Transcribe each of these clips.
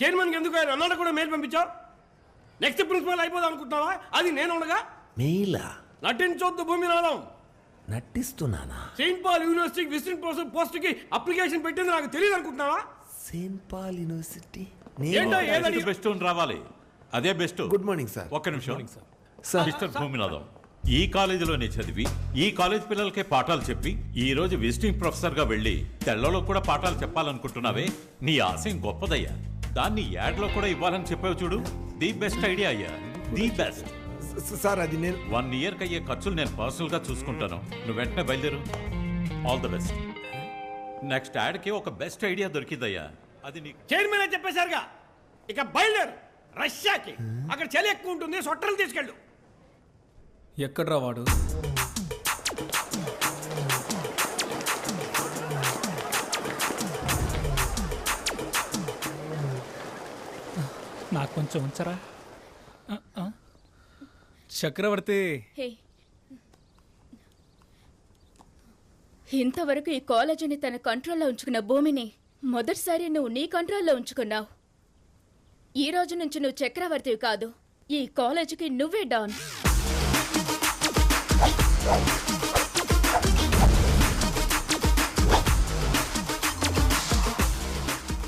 చైర్మన్కి ఎందుకు ఆయన అన్నాడు కూడా మెయిల్ పంపించావు? నెక్స్ట్ ప్రిన్సిపల్ అయిపోదాం అనుకుంటున్నావా? అది నేను ఉండగా? మెయిలా? నటించొద్దు భూమినాథం నటిస్తున్నానా? సెయింట్ పాల్ యూనివర్సిటీకి విజిటింగ్ పోస్ట్ పోస్ట్కి అప్లికేషన్ పెట్టింది నాకు తెలియదు అనుకుంటున్నావా? సెయింట్ పాల్ యూనివర్సిటీ ఏంటో ఏదని? బెస్ట్ రావాలి. అదే బెస్ట్ గుడ్ మార్నింగ్ సార్ ఒక్క నిమిషం. సార్ మిస్టర్ భూమినాథం ఈ కాలేజీలోనే చదివి ఈ కాలేజ్ పిల్లలకే పాఠాలు చెప్పి ఈ రోజు విజిటింగ్ ప్రొఫెసర్గా వెళ్ళి తెల్లలో కూడా పాఠాలు చెప్పాలనుకుంటున్నావే? నీ ఆశయం గొప్పదయ్యా. దాన్ని యాడ్లో కూడా ఇవ్వాలని చెప్పావు చూడు. ది బెస్ట్ ఐడియా అయ్యా. The best. సార్ అది నేను వన్ ఇయర్ అయ్యే ఖర్చులు నేను పర్సనల్గా చూసుకుంటాను. నువ్వు వెంటనే బయలుదేరు. All the best. నెక్స్ట్ యాడ్కి ఒక బెస్ట్ ఐడియా దొరికిందయ్యా. అది నీకు చైర్మన్ అని చెప్పేశారుగా. ఇక బయలుదేరు. రష్యాకి. అక్కడ చలి ఎక్కువ ఉంటుంది సొట్టలు తీసుకెళ్ళు. ఎక్కడ్రా వాడు? నాకు కొంచెం ఉంచరా. చక్రవర్తి. హే. ఇంతవరకు ఈ కాలేజీని తన కంట్రోల్లో ఉంచుకున్న భూమిని మొదటిసారి నువ్వు నీ కంట్రోల్లో ఉంచుకున్నావు. ఈ రోజు నుంచి నువ్వు చక్రవర్తివి కాదు ఈ కాలేజీకి నువ్వే డాన్.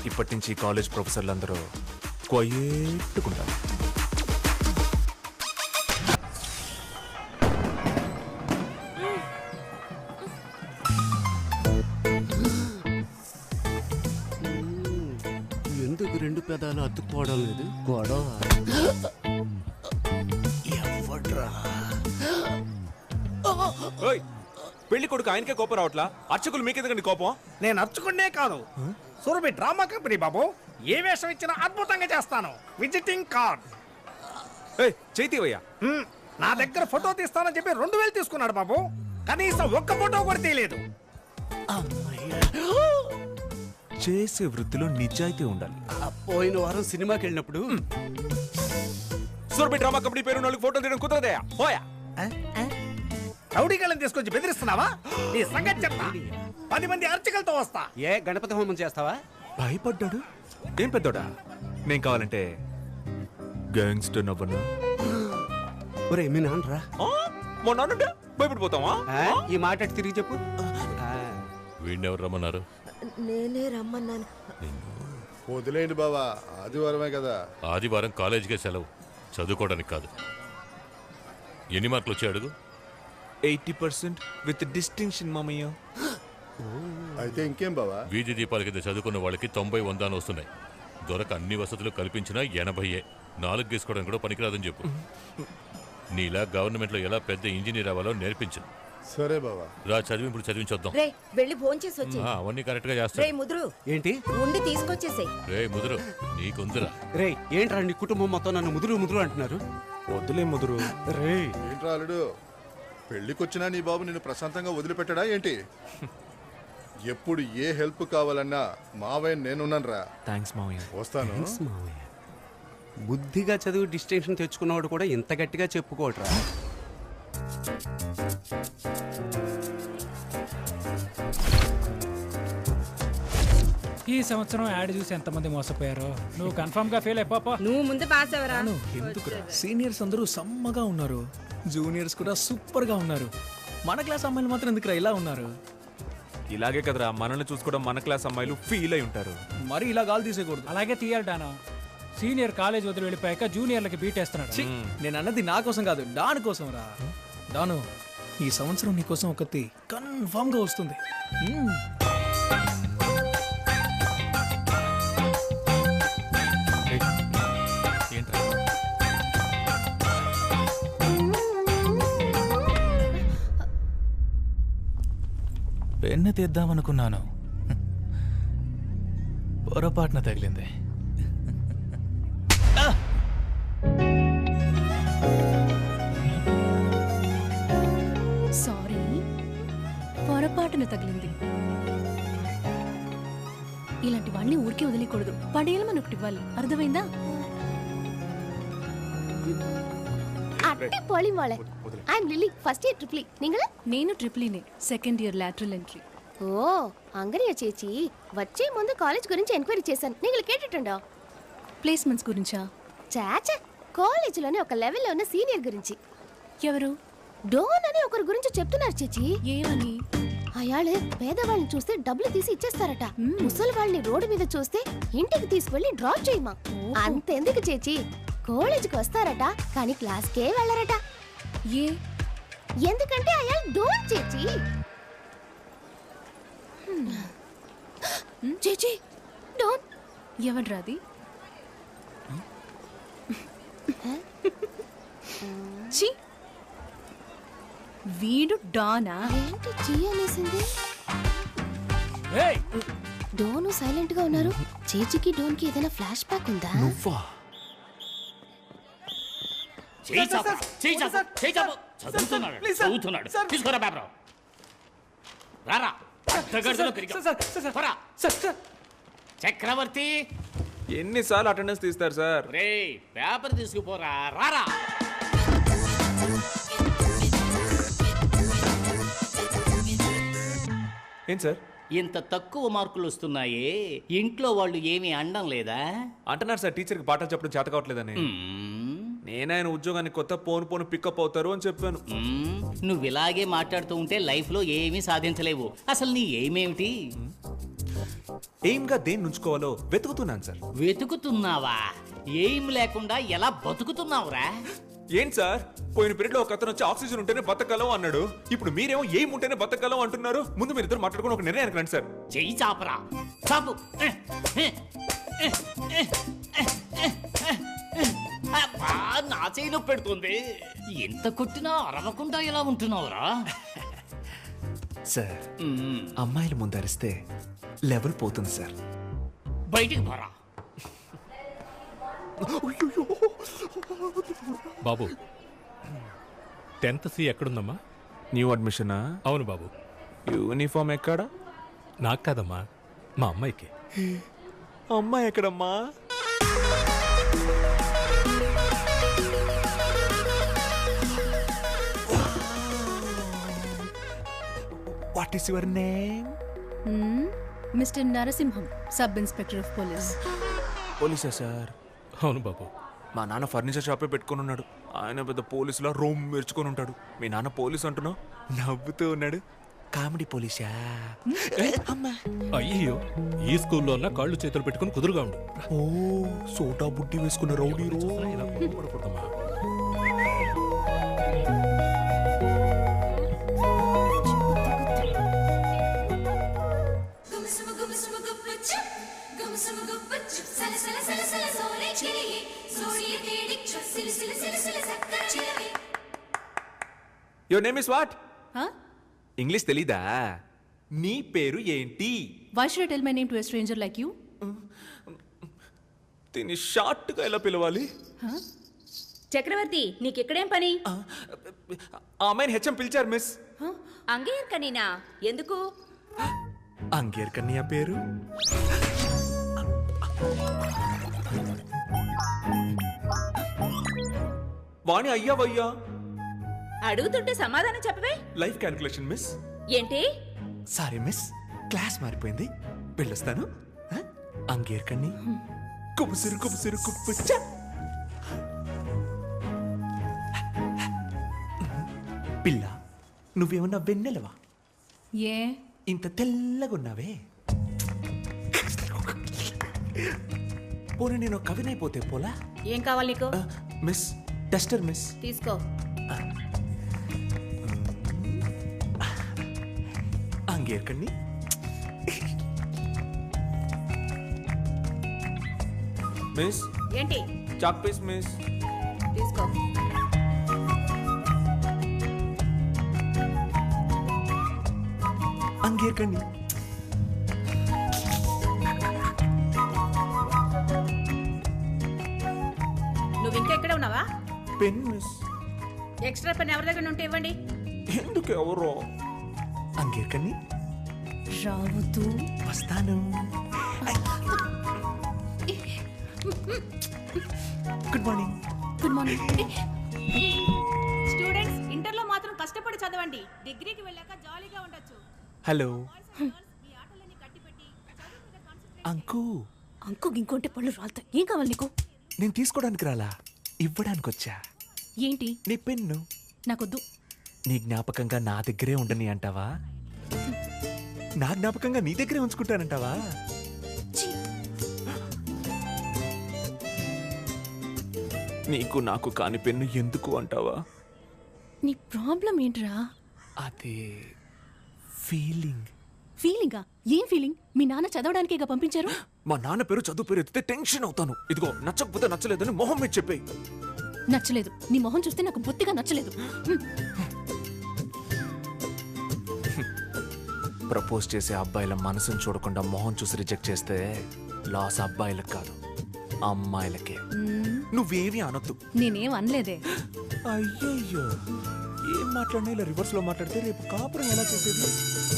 ఇప్పటి నుంచి ఈ కాలేజ్ ప్రొఫెసర్లు అందరూ క్వయెట్టుకుంటారు ఎందుకు రెండు పెదాలు అతుక్కోవడం లేదు? గొడవ. ఓయ్ పెళ్ళి కొడుకు ఆయనకే కోపం రావట్లా? అర్చకులు మీకెందుకండి కోపం? నేను అర్చుకునే కాదు. సురభి డ్రామా కంపెనీ బాబు. ఏ వేషం ఇచ్చినా అద్భుతంగా చేస్తాను. విజిటింగ్ కార్డ్ ఏయ్ చైతీవయ్యా. నా దగ్గర ఫోటో తీస్తానని చెప్పి రెండు వేలు తీసుకున్నాడు బాబు. కనీసం ఒక్క ఫోటో కూడా తీయలేదు. చేసే వృత్తిలో నిజాయితీ ఉండాలి. పోయిన వారం సినిమాకి వెళ్ళినప్పుడు సూర్బి డ్రామా కంపెనీ పేరు వాళ్ళకి ఫోటోలు తీయడం కుదరదయా పోయా. రౌడీగాళ్ళని తీసుకొచ్చి బెదిరిస్తున్నావా? నీ సంగతి చెప్తా. పది మంది అర్చకులతో వస్తా. ఏ గణపతి హోమం చేస్తావా? భయపడ్డాడు? ఏం పెద్దోడా? నేను కావాలంటే గ్యాంగ్స్టర్ నవ్వను? ఒరే మీ నాన్నరా ఆ? మా నాన్నంటే? భయపడిపోతావా ఆ, ఈ మాట అటు తిరిగి చెప్పు. ఆ, వీడినెవరు రమ్మన్నారు? నేనే రమ్మన్నాను. వదిలేండి బావా ఆదివారమే కదా. ఆదివారం కాలేజీకే సెలవు. చదువుకోవడానికి కాదు. ఎన్ని మార్కులు వచ్చి అడుగు? ఎయిటీ పర్సెంట్ విత్ డిస్టింక్షన్ మామయ్య. అయితే ఇంకేం బావా? వీధి దీపాల కింద చదువుకున్న వాళ్ళకి తొంభై వందాలు వస్తున్నాయి. దొరక అన్ని వసతులు కల్పించినా ఎనభైయే. నాలుగు గీసుకోవడానికి కూడా పనికిరాదని చెప్పు. నీలా గవర్నమెంట్లో ఎలా పెద్ద ఇంజనీర్ అవ్వాలో నేర్పించు. సరే బావా. రా చదివింపుడు చదివించొద్దాం. రే వెళ్ళి భోంచేసి వచ్చి ఆ, అవన్నీ కరెక్ట్గా రే చేస్తా ముదురు. ఏంటి? ఉండి తీసుకొచ్చేసేయ్. రే ముదురు. నీకుందిరా. రే ఏంట్రా నీ కుటుంబం మొత్తం నన్ను ముదురు ముదురు అంటున్నారు? వద్దులే ముదురు. రే ఏంట్రా అల్లుడు? పెళ్ళికొచ్చినా నీ బాబు నిన్ను ప్రశాంతంగా వదిలిపెట్టడా ఏంటి? ఎప్పుడు ఏ హెల్ప్ కావాలన్నా మావయ్య నేనున్నాను రా థ్యాంక్స్ మామయ్య వస్తాను మావయ్య. బుద్ధిగా చదివి డిస్టింక్షన్ తెచ్చుకున్నవాడు కూడా ఇంత గట్టిగా చెప్పుకోవట్రా ఈ సంవత్సరం యాడ్ చూసి ఎంతమంది మోసపోయారో? నువ్వు కన్ఫర్మ్గా ఫెయిల్ అయిపోపా నువ్వు ముందు పాస్ అవరా ఎందుకురా? సీనియర్స్ అందరూ సమ్మగా ఉన్నారు. జూనియర్స్ కూడా సూపర్గా ఉన్నారు. మన క్లాస్ అమ్మాయిలు మాత్రం ఎందుకురా ఇలా ఉన్నారు? ఇలాగే కదరా మనల్ని చూసుకోవడం మన క్లాస్ అమ్మాయిలు ఫీల్ అయి ఉంటారు. మరి ఇలా గాలి తీసేయకూడదు. అలాగే తీయాలి డానా. సీనియర్ కాలేజ్ వదిలి వెళ్ళిపోయాక జూనియర్లకి బీటేస్తున్నాడు ఛీ, నేను అన్నది నా కోసం కాదు డాన్ కోసం రా. డాను ఈ సంవత్సరం నీ కోసం ఒకటి కన్ఫామ్గా వస్తుంది. మ్మ్. పెన్ను తీద్దామనుకున్నాను. పొరపాటున తగిలింది. సారీ పొరపాటున తగిలింది. ఇలాంటి వాడిని ఊరికే వదిలేకూడదు. పడేయాలి మనొకటి ఇవ్వాలి. అర్థమైందా? అట్టి పోలి మోళే I'm Lilly first year triple E நீங்கள నేను ట్రిప్లీనే సెకండ్ ఇయర్ లాటరల్ ఎంట్రీ ఓ అంగనియా చేచి వచ్చే ముందు కాలేజ్ గురించి ఎంక్వైరీ చేశాను நீங்கள் கேட்டுட்டுண்டா ప్లేస్మెంట్స్ గురించా చాచా కాలేజీలోనే ఒక లెవెల్లో ఉన్న సీనియర్ గురించి ఎవరు డోన్ అని ఒకరి గురించి చెప్తున్నారు చేచి ఏమని అయాళ్ పేదవాళ్ళని చూస్తే డబ్బులు తీసి ఇచ్చేస్తారట ముసలి వాళ్ళని రోడ్డు మీద చూస్తే ఇంటికి తీసుకెళ్లి డ్రాప్ చేయమా అంతెందుకు చేచి కాలేజీకి వస్తారట కానీ క్లాస్కే వెళ్ళరట. ఏ? ఎందుకంటే అయాళ్ డోన్ చేచి. చేచి. డోన్ ఎవడ్రాది చి వీడు డానా? ఏంటి చీ అనేసింది? డోను సైలెంట్గా ఉన్నారు. చేచికి డోన్కి ఏదైనా ఫ్లాష్ బ్యాక్ ఉందా? చేయి చాపు, చేయి చాపు, చేయి చాపు. చదువుతున్నాడు చదువుతున్నాడు. తీసుకోరా పేపర్. రారా. చక్రవర్తి. ఎన్నిసార్లు అటెండెన్స్ తీస్తారు సార్? రే పేపర్ తీసుకుపోరా. రారా. ఏం సార్? ఇంత తక్కువ మార్కులు వస్తున్నాయే. ఇంట్లో వాళ్ళు ఏమీ అండం లేదా? అంటున్నారు సార్ టీచర్కి పాఠాలు చెప్పడం చేత కావట్లేదని నేను ఆయన ఉద్యోగానికి కొత్త పోను పోను పికప్ అవుతారు అని చెప్పాను. మ్మ్. నువ్వు ఇలాగే మాట్లాడుతూ ఉంటే లైఫ్లో ఏమీ సాధించలేవు. అసలు నీ ఏమేమిటి? ఎయిమ్గా దేన్ని ఉంచుకోవాలో? వెతుకుతున్నాను సార్. వెతుకుతున్నావా? ఏం లేకుండా ఎలా బతుకుతున్నావురా? ఏంటి సార్? పోయిన పీరియడ్లో ఒక అతను వచ్చి ఆక్సిజన్ ఉంటేనే బతకగలం అన్నాడు. ఇప్పుడు మీరేమో ఏం ఉంటేనే బతకగలం అంటున్నారు. ముందు మీరు ఇద్దరు మాట్లాడుకుని ఒక నిర్ణయానికి రండి సార్. చెయ్యి చాపరా. చాపు. అబ్బా, నా పెడుతుంది. ఎంత కొట్టినా అరవకుండా ఎలా ఉంటున్నావురా? సార్ అమ్మాయిలు ముందరిస్తే లెవెల్ పోతుంది సార్. బయటికి పోరా. బాబు టెన్త్ సి ఎక్కడుందమ్మా? న్యూ అడ్మిషనా? అవును బాబు. యూనిఫామ్ ఎక్కడ? నాకు కాదమ్మా మా అమ్మాయికి. అమ్మాయి ఎక్కడమ్మా? What is your name mister Narasimham sub inspector of police పోలీసా sir అవును బాబు. మా నాన్న ఫర్నిచర్ షాపే పెట్టుకొని ఉన్నాడు. ఆయన పెద్ద పోలీసులా రోమ్ మెరుచుకొని ఉంటాడు. మీ నాన్న పోలీస్ అంటున్నావు? నవ్వుతూ ఉన్నాడు. కామెడీ పోలీసా అయ్యో ఈ స్కూల్లో ఉన్న కాళ్ళు చేతులు పెట్టుకుని కుదురుగా ఉండు. ఓ సోటా బుడ్డి వేసుకున్న రౌడీ రో your name is what English తెలీదా? నీ పేరు ఏంటి? Why should tell my name to a stranger like you దీన్ని షార్ట్గా ఎలా పిలవాలి? చక్రవర్తి నీకెక్కడేం పని? ఆ అమ్మాయిని హెచ్ఎం పిలిచారు మిస్. అంగేర్ కనీనా ఎందుకు? అంగేర్ కన్యా పేరు? వాణి అయ్యావయ్యా అడుగుతుంటే సమాధానం చెప్పవే. లైఫ్ క్యాల్కులేషన్ మిస్ ఏంటి? సారీ మిస్ క్లాస్ మారిపోయింది. వెళ్ళొస్తాను. ఆ? అంగేర్ కన్ని. కుబుసిరు కుబుసిరు కుబ్బుచ్చ పిల్ల నువ్వేమన్నా వెన్నెలవా? ఏ? ఇంత తెల్లగా ఉన్నావే. పోనీ నేను కవినైపోతే పోలా? ఏం కావాలి నీకు? మిస్ డస్టర్ మిస్ తీసుకో. కన్ని మిస్? ఏంటి? Chalk piece miss. తీసుకో. అంగేర్ కన్ని నువ్వు ఇంకా ఎక్కడ ఉన్నావా? Pen miss. ఎక్స్ట్రా పెన్ ఎవరి దగ్గర ఉంటే ఇవ్వండి. ఎందుకు ఎవరో? అంగేర్ కన్ని రావద్దు వస్తాను good morning good morning students ఇంటర్లో మాత్రం కష్టపడి చదవండి. డిగ్రీకి వెళ్ళాక జాలీగా ఉండొచ్చు. హలో అంకు అంకు గింకుంటే పళ్ళు రాలుతాయి ఏం కావాలి నీకు? నేను తీసుకోవడానికి రాలా? ఇవ్వడానికి వచ్చా? ఏంటి? నీ పెన్ను. నాకొద్దు. నీ జ్ఞాపకంగా నా దగ్గరే ఉండని అంటావా? నా జ్ఞాపకంగా నీ దగ్గరే ఉంచుకుంటానంటావా? నీకు నాకు కాని పెన్ను ఎందుకు అంటావా? నీ ప్రాబ్లం ఏంట్రా? అది ఫీలింగ్ ఫీలింగా ఏం ఫీలింగ్ మీ నాన్న చదవడానికేగా పంపించారు? మా నాన్న పేరు చదువు పేరు ఎత్తితే టెన్షన్ అవుతాను. ఇదిగో నచ్చకపోతే నచ్చలేదని మొహం మీద చెప్పేయి. నచ్చలేదు. నీ మొహం చూస్తే నాకు బొత్తిగా నచ్చలేదు. ప్రపోజ్ చేసే అబ్బాయిల మనసును చూడకుండా మొహం చూసి రిజెక్ట్ చేస్తే లాస్ అబ్బాయిలకు కాదు అమ్మాయిలకే. మ్మ్. నువ్వేమీ అనొద్దు. నేనేం అనలేదే. అయ్యయ్యో ఏం మాట్లాడినా ఇలా రివర్స్లో మాట్లాడితే రేపు కాపురం ఎలా చేసేది?